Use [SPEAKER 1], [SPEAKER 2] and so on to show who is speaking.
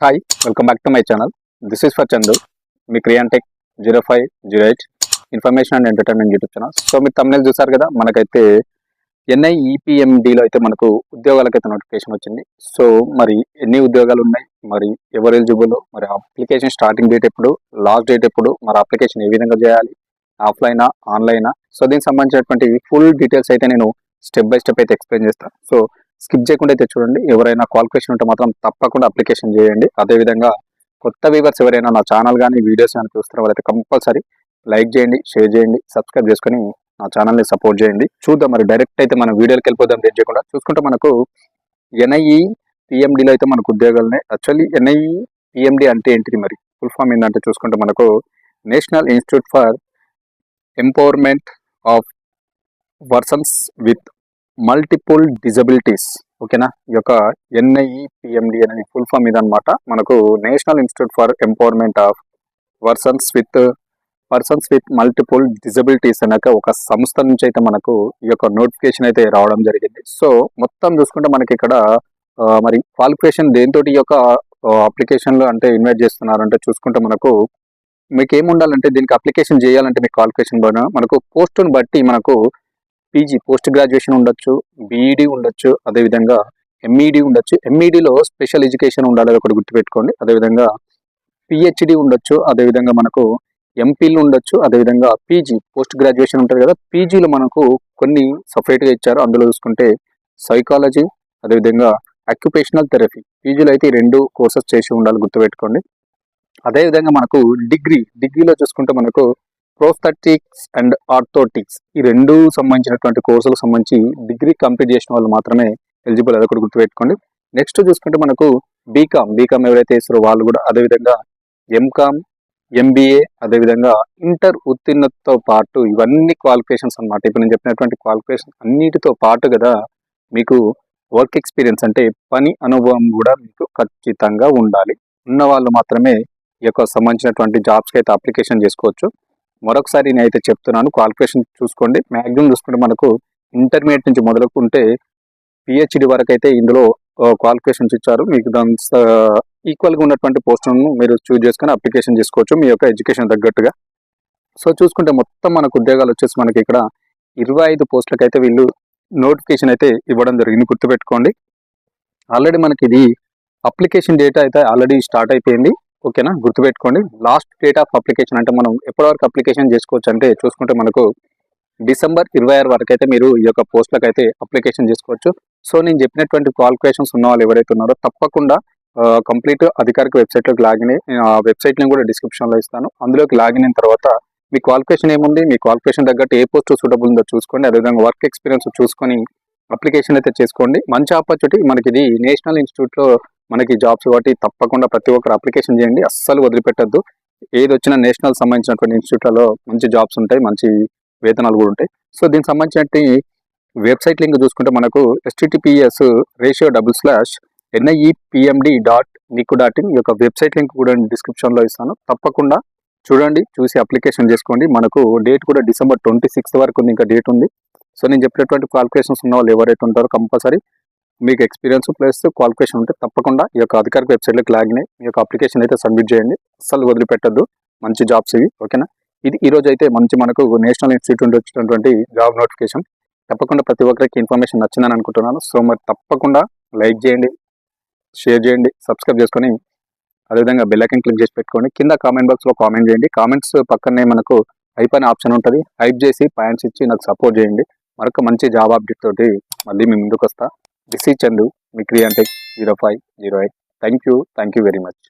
[SPEAKER 1] Hi welcome back to my channel this is for Chandu me Creantech zero five zero eight information and entertainment YouTube channel so మీరు తమిళ చూసారు కదా మనకైతే ఎన్ఐఈపిఎండిలో అయితే మనకు ఉద్యోగాలకైతే notification వచ్చింది. So మరి ఎన్ని ఉద్యోగాలు ఉన్నాయి? మరి ఎవరు ఎలిజిబుల్ మరి అప్లికేషన్ స్టార్టింగ్ డేట్ ఎప్పుడు? లాస్ట్ డేట్ ఎప్పుడు? మరి అప్లికేషన్ ఏ విధంగా చేయాలి? ఆఫ్లైనా ఆన్లైనా సో దీనికి సంబంధించినటువంటి ఫుల్ డీటెయిల్స్ అయితే నేను స్టెప్ బై స్టెప్ అయితే ఎక్స్ప్లెయిన్ చేస్తాను సో స్కిప్ చేయకుండా అయితే చూడండి. ఎవరైనా క్వాలిఫికేషన్ ఉంటే మాత్రం తప్పకుండా అప్లికేషన్ చేయండి. అదేవిధంగా కొత్త వ్యూవర్స్ ఎవరైనా నా ఛానల్ కానీ వీడియోస్ కానీ చూస్తున్న వాళ్ళైతే కంపల్సరీ లైక్ చేయండి షేర్ చేయండి సబ్స్క్రైబ్ చేసుకొని నా ఛానల్ని సపోర్ట్ చేయండి. చూద్దాం మరి డైరెక్ట్ అయితే మనం వీడియోకి వెళ్ళిపోదాం లేట్ చేయకుండా. చూసుకుంటే మనకు ఎన్ఐఈ పిఎండిలో అయితే మనకు ఉద్యోగాలు ఉన్నాయి యాక్చువల్లీ ఎన్ఐఈ పిఎండి అంటే ఏంటిది మరి? ఫుల్ ఫామ్ ఏంటంటే చూసుకుంటే మనకు national institute for empowerment of persons with multiple disabilities ఓకేనా ఈ యొక్క ఎన్ఐఈపిఎండి అనేది ఫుల్ ఫామ్ ఇదనమాట మనకు national institute for empowerment of persons with persons with multiple disabilities అనక ఒక సంస్థ నుంచి అయితే మనకు ఈ యొక్క నోటిఫికేషన్ అయితే రావడం జరిగింది. సో మొత్తం చూసుకుంటే మనకి ఇక్కడ మరి క్వాలిఫికేషన్ దేంతో ఈ యొక్క అప్లికేషన్లో అంటే ఇన్వైట్ చేస్తున్నారంటే చూసుకుంటే మనకు మీకు ఏముండాలంటే దీనికి అప్లికేషన్ చేయాలంటే మీకు క్వాలిఫికేషన్ మనకు పోస్టును బట్టి మనకు పీజీ పోస్ట్ గ్రాడ్యుయేషన్ ఉండొచ్చు బీఈడి ఉండొచ్చు అదేవిధంగా ఎంఈడి ఉండొచ్చు. ఎంఈడిలో స్పెషల్ ఎడ్యుకేషన్ ఉండాలి అది ఒకటి గుర్తుపెట్టుకోండి. అదేవిధంగా పిహెచ్డి ఉండొచ్చు అదేవిధంగా మనకు ఎంపీలు ఉండొచ్చు అదేవిధంగా పీజీ పోస్ట్ గ్రాడ్యుయేషన్ ఉంటుంది కదా. పీజీలో మనకు కొన్ని సపరేట్గా ఇచ్చారు. అందులో చూసుకుంటే సైకాలజీ అదేవిధంగా అక్యుపేషనల్ థెరపీ పీజీలో అయితే రెండు కోర్సెస్ చేసి ఉండాలి గుర్తుపెట్టుకోండి. అదేవిధంగా మనకు డిగ్రీ డిగ్రీలో చూసుకుంటే మనకు ప్రోస్థెటిక్స్ అండ్ ఆర్థోటిక్స్ ఈ రెండు సంబంధించినటువంటి కోర్సులకు సంబంధించి డిగ్రీ కంప్లీట్ చేసిన వాళ్ళు మాత్రమే ఎలిజిబుల్ అది ఒకటి గుర్తుపెట్టుకోండి. నెక్స్ట్ చూసుకుంటే మనకు బీకామ్ బీకామ్ ఎవరైతే వేస్తారో వాళ్ళు కూడా అదేవిధంగా ఎంకామ్ ఎంబీఏ అదేవిధంగా ఇంటర్ ఉత్తీర్ణతతో పాటు ఇవన్నీ క్వాలిఫికేషన్స్ అన్నమాట. ఇప్పుడు నేను చెప్పినటువంటి క్వాలిఫికేషన్ అన్నిటితో పాటు కదా మీకు వర్క్ ఎక్స్పీరియన్స్ అంటే పని అనుభవం కూడా మీకు ఖచ్చితంగా ఉండాలి. ఉన్న వాళ్ళు మాత్రమే ఈ యొక్క సంబంధించినటువంటి జాబ్స్కి అయితే అప్లికేషన్ చేసుకోవచ్చు. మరొకసారి నేనైతే చెప్తున్నాను క్వాలిఫికేషన్ చూసుకోండి. మ్యాక్సిమం చూసుకుంటే మనకు ఇంటర్మీడియట్ నుంచి మొదలుకుంటే పిహెచ్డి వరకు అయితే ఇందులో క్వాలిఫికేషన్స్ ఇచ్చారు. మీకు దాని ఈక్వల్గా ఉన్నటువంటి పోస్టులను మీరు చూజ్ చేసుకొని అప్లికేషన్ చేసుకోవచ్చు మీ యొక్క ఎడ్యుకేషన్ తగ్గట్టుగా. సో చూసుకుంటే మొత్తం మనకు ఉద్యోగాలు వచ్చేసి మనకి ఇక్కడ ఇరవై ఐదు పోస్టులకైతే అయితే వీళ్ళు నోటిఫికేషన్ అయితే ఇవ్వడం జరిగింది గుర్తుపెట్టుకోండి. ఆల్రెడీ మనకి ఇది అప్లికేషన్ డేటా అయితే ఆల్రెడీ స్టార్ట్ అయిపోయింది. ఓకేనా? గుర్తుపెట్టుకోండి. లాస్ట్ డేట్ ఆఫ్ అప్లికేషన్ అంటే మనం ఎప్పటి వరకు అప్లికేషన్ చేసుకోవచ్చు అంటే చూసుకుంటే మనకు డిసెంబర్ ఇరవై ఆరు వరకు అయితే మీరు ఈ యొక్క పోస్ట్లకు అయితే అప్లికేషన్ చేసుకోవచ్చు. సో నేను చెప్పినటువంటి క్వాలిఫికేషన్స్ ఉన్న వాళ్ళు ఎవరైతే ఉన్నారో తప్పకుండా కంప్లీట్ అధికారిక వెబ్సైట్లోకి లాగిన్ ఆ వెబ్సైట్ని కూడా డిస్క్రిప్షన్లో ఇస్తాను. అందులోకి లాగిన్ అయిన తర్వాత మీ క్వాలిఫికేషన్ ఏముంది మీ క్వాలిఫికేషన్ తగ్గట్టు ఏ పోస్ట్ సూటబుల్ ఉందో చూసుకోండి. అదేవిధంగా వర్క్ ఎక్స్పీరియన్స్ చూసుకొని అప్లికేషన్ అయితే చేసుకోండి. మంచి ఆపర్చునిటీ మనకి ఇది నేషనల్ ఇన్స్టిట్యూట్లో మనకి జాబ్స్ కాబట్టి తప్పకుండా ప్రతి ఒక్కరు అప్లికేషన్ చేయండి. అస్సలు వదిలిపెట్టద్దు. ఏది వచ్చినా నేషనల్ సంబంధించినటువంటి ఇన్స్టిట్యూట్లలో మంచి జాబ్స్ ఉంటాయి మంచి వేతనాలు కూడా ఉంటాయి. సో దీనికి సంబంధించిన వెబ్సైట్ లింక్ చూసుకుంటే మనకు https ratio double slash NIEPMD dot nic dot in ఈ యొక్క వెబ్సైట్ లింక్ కూడా డిస్క్రిప్షన్లో ఇస్తాను. తప్పకుండా చూడండి చూసి అప్లికేషన్ చేసుకోండి. మనకు డేట్ కూడా డిసెంబర్ ట్వంటీ సిక్స్త్ వరకు ఉంది. ఇంకా డేట్ ఉంది. సో నేను చెప్పినటువంటి క్వాలిఫికేషన్స్ ఉన్న వాళ్ళు ఎవరైతే ఉంటారో కంపల్సరీ మీకు ఎక్స్పీరియన్స్ ప్లస్ క్వాలిఫికేషన్ ఉంటే తప్పకుండా ఈ యొక్క అధికారిక వెబ్సైట్లోకి లాగిన్ అయ్యి మీ యొక్క అప్లికేషన్ అయితే సబ్మిట్ చేయండి. అస్సలు వదిలిపెట్టద్దు. మంచి జాబ్స్ ఇవి ఓకేనా ఇది ఈ రోజు అయితే మంచి మనకు నేషనల్ ఇన్స్టిట్యూట్ వచ్చినటువంటి జాబ్ నోటిఫికేషన్ తప్పకుండా ప్రతి ఒక్కరికి ఇన్ఫర్మేషన్ నచ్చిందని అనుకుంటున్నాను. సో మరి తప్పకుండా లైక్ చేయండి షేర్ చేయండి సబ్స్క్రైబ్ చేసుకొని అదేవిధంగా బెల్లైకన్ క్లిక్ చేసి పెట్టుకోండి కింద కామెంట్ బాక్స్లో కామెంట్ చేయండి. కామెంట్స్ పక్కనే మనకు హైప్ అనే ఆప్షన్ ఉంటుంది. హైప్ చేసి పాయింట్స్ ఇచ్చి నాకు సపోర్ట్ చేయండి. మరొక మంచి జాబ్ అప్డేట్ తోటి మళ్ళీ మీ ముందుకు వస్తా దిస్ ఈ Chandu me Creantech zero five zero eight thank you thank you very much